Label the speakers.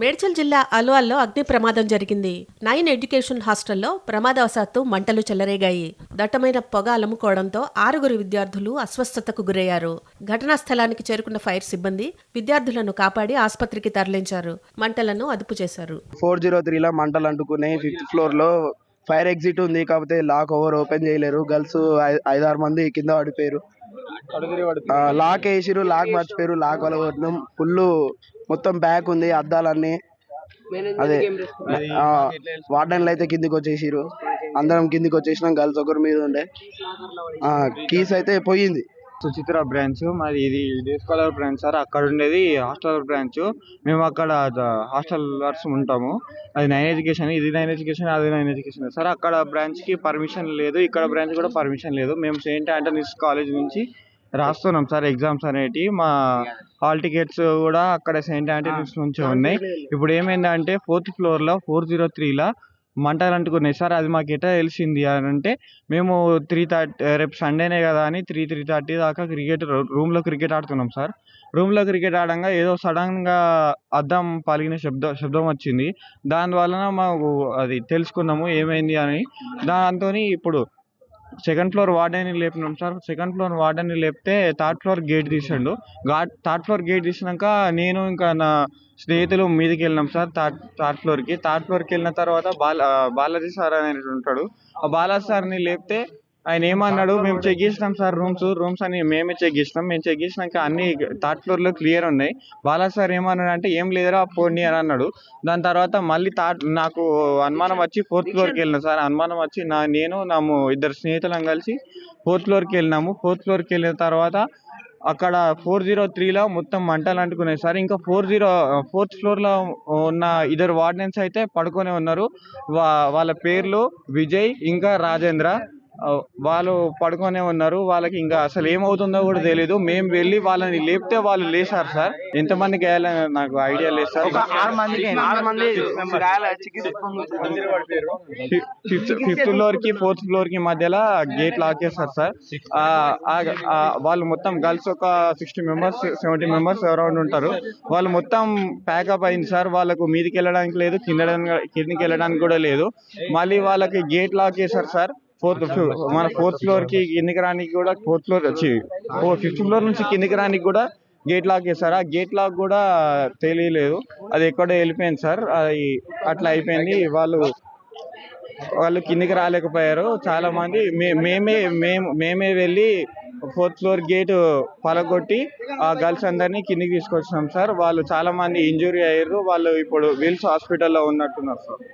Speaker 1: మేడ్చల్ జిల్లా అల్వాల్లో అగ్ని ప్రమాదం జరిగింది. నైన్ ఎడ్యుకేషన్ హాస్టల్లో ప్రమాదవశాత్తు మంటలు చెలరేగాయి. దట్టమైన పొగ అలముకోవడంతో ఆరుగురు విద్యార్థులు అస్వస్థతకు గురయ్యారు. ఘటనా స్థలానికి చేరుకున్న ఫైర్ సిబ్బంది విద్యార్థులను కాపాడి ఆసుపత్రికి తరలించారు. మంటలను అదుపు చేశారు.
Speaker 2: ఫోర్ జీరో త్రీలో మంటలు అంటుకున్నాయి ఫిఫ్త్ ఫ్లోర్లో ఫైర్ ఎగ్జిట్ ఉంది. కాకపోతే లాక్ ఓవర్ ఓపెన్ చేయలేరు. గర్ల్స్ ఐదారు మంది కింద పడిపోయారు. లాక్ వేసిరు లాక్ మర్చిపోయారు లాక్ వల్ల కొట్టినాం. ఫుల్ మొత్తం బ్యాక్ ఉంది అద్దాలన్నీ. అదే వార్డెన్లు అయితే కిందికి వచ్చేసిరు అందరం కిందికి వచ్చేసినాం గర్ల్స్ ఒకరి మీద ఉండే. కీస్ అయితే పోయింది.
Speaker 3: సుచిత్ర బ్రాంచ్ మాది ఇది డే స్కాలర్ బ్రాంచ్ సార్. అక్కడ ఉండేది హాస్టల్ బ్రాంచ్. మేము అక్కడ హాస్టల్ వర్స్ ఉంటాము. అది నైన్ ఎడ్యుకేషన్ ఇది నైన్ ఎడ్యుకేషన్ అది నైన్ ఎడ్యుకేషన్. సార్ అక్కడ బ్రాంచ్కి పర్మిషన్ లేదు ఇక్కడ బ్రాంచ్ కూడా పర్మిషన్ లేదు. మేము సెయింట్ ఆంటనీస్ కాలేజ్ నుంచి రాస్తున్నాం సార్ ఎగ్జామ్స్ అనేటివి. మా హాల్ టికెట్స్ కూడా అక్కడ సెయింట్ ఆంటనీస్ నుంచి ఉన్నాయి. ఇప్పుడు ఏమైందంటే ఫోర్త్ ఫ్లోర్లో ఫోర్ జీరో త్రీలో మంటలు అంటుకున్నాయి. సార్ అది మాకు ఎట్లా తెలిసింది అని అంటే మేము త్రీ థర్టీ రేపు సండేనే కదా అని త్రీ త్రీ థర్టీ దాకా క్రికెట్ రూమ్లో క్రికెట్ ఆడుతున్నాం సార్. రూమ్లో క్రికెట్ ఆడంగా ఏదో సడన్గా అద్దం పలిగిన శబ్దం శబ్దం వచ్చింది. దాని వలన మాకు అది తెలుసుకున్నాము ఏమైంది అని. దాంతో ఇప్పుడు సెకండ్ ఫ్లోర్ వార్డెన్ని లేపినాం సార్. సెకండ్ ఫ్లోర్ వార్డెన్ని లేపితే థర్డ్ ఫ్లోర్ గేట్ తీసిండు. థర్డ్ ఫ్లోర్ గేట్ తీసినాక నేను ఇంకా నా స్నేహితులు మీదకి వెళ్ళినాం సార్ థర్డ్ థర్డ్ ఫ్లోర్కి. థర్డ్ ఫ్లోర్కి వెళ్ళిన తర్వాత బాల బాలాజీ సార్ అనేది ఉంటాడు. ఆ బాలాజీ సార్ని లేపితే ఆయన ఏమన్నాడు? మేము చెక్ చేసినాం సార్ రూమ్స్ రూమ్స్ అని మేమే చెక్ చేసినాం మేము చెక్ చేసినాక అన్ని థర్డ్ ఫ్లోర్లో క్లియర్ ఉన్నాయి. బాలాజీ సార్ ఏమన్నాడు అంటే ఏం లేదురా పోనీ అని అన్నాడు. దాని తర్వాత మళ్ళీ థర్డ్ నాకు అనుమానం వచ్చి ఫోర్త్ ఫ్లోర్కి వెళ్ళిన సార్. అనుమానం వచ్చి నా నేను నా ఇద్దరు స్నేహితులం కలిసి ఫోర్త్ ఫ్లోర్కి వెళ్ళినాము. ఫోర్త్ ఫ్లోర్కి వెళ్ళిన తర్వాత అక్కడ ఫోర్ జీరో త్రీలో మొత్తం మంటలు అంటుకున్నాయి సార్. ఇంకా ఫోర్ జీరో ఫోర్త్ ఫ్లోర్లో ఉన్న ఇద్దరు వార్డెన్స్ అయితే పడుకొని ఉన్నారు. వా వాళ్ళ పేర్లు విజయ్ ఇంకా రాజేంద్ర. వాళ్ళు పడుకొనే ఉన్నారు. వాళ్ళకి ఇంకా అసలు ఏమవుతుందో కూడా తెలియదు మేము వెళ్ళి వాళ్ళని లేపితే వాళ్ళు లేచారు సార్. ఎంతమందికి వేయాలని నాకు ఐడియా లేదు సార్.
Speaker 2: ఆరు మందికి ఆరు మంది
Speaker 3: ఫిఫ్త్ ఫిఫ్త్ ఫ్లోర్కి ఫోర్త్ ఫ్లోర్కి మధ్యలో గేట్ లాక్ చేస్తారు సార్ వాళ్ళు మొత్తం గర్ల్స్ ఒక sixty members seventy members around ఉంటారు. వాళ్ళు మొత్తం ప్యాకప్ అయింది సార్. వాళ్ళకు మీదికి వెళ్ళడానికి లేదు కింద కిందకి వెళ్ళడానికి కూడా లేదు. మళ్ళీ వాళ్ళకి గేట్ లాక్ చేశారు సార్. ఫోర్త్ మన ఫోర్త్ ఫ్లోర్కి కిందికి రానికి కూడా ఫోర్త్ ఫ్లోర్ వచ్చి ఫిఫ్త్ ఫ్లోర్ నుంచి కిందికి రానికి కూడా గేట్ లాక్ చేశారు. ఆ గేట్ లాక్ కూడా తెలియలేదు. అది ఎక్కడో వెళ్ళిపోయింది సార్. అది అట్లా అయిపోయింది. వాళ్ళు వాళ్ళు కిందికి రాలేకపోయారు. చాలా మంది మే- మేమే మేము మేమే వెళ్ళి ఫోర్త్ ఫ్లోర్ గేట్ పలగొట్టి ఆ గర్ల్స్ అందరినీ కిందికి తీసుకొచ్చినాం సార్. వాళ్ళు చాలా మంది ఇంజురీ అయ్యారు. వాళ్ళు ఇప్పుడు విల్స్ హాస్పిటల్లో ఉన్నట్టున్నారు సార్.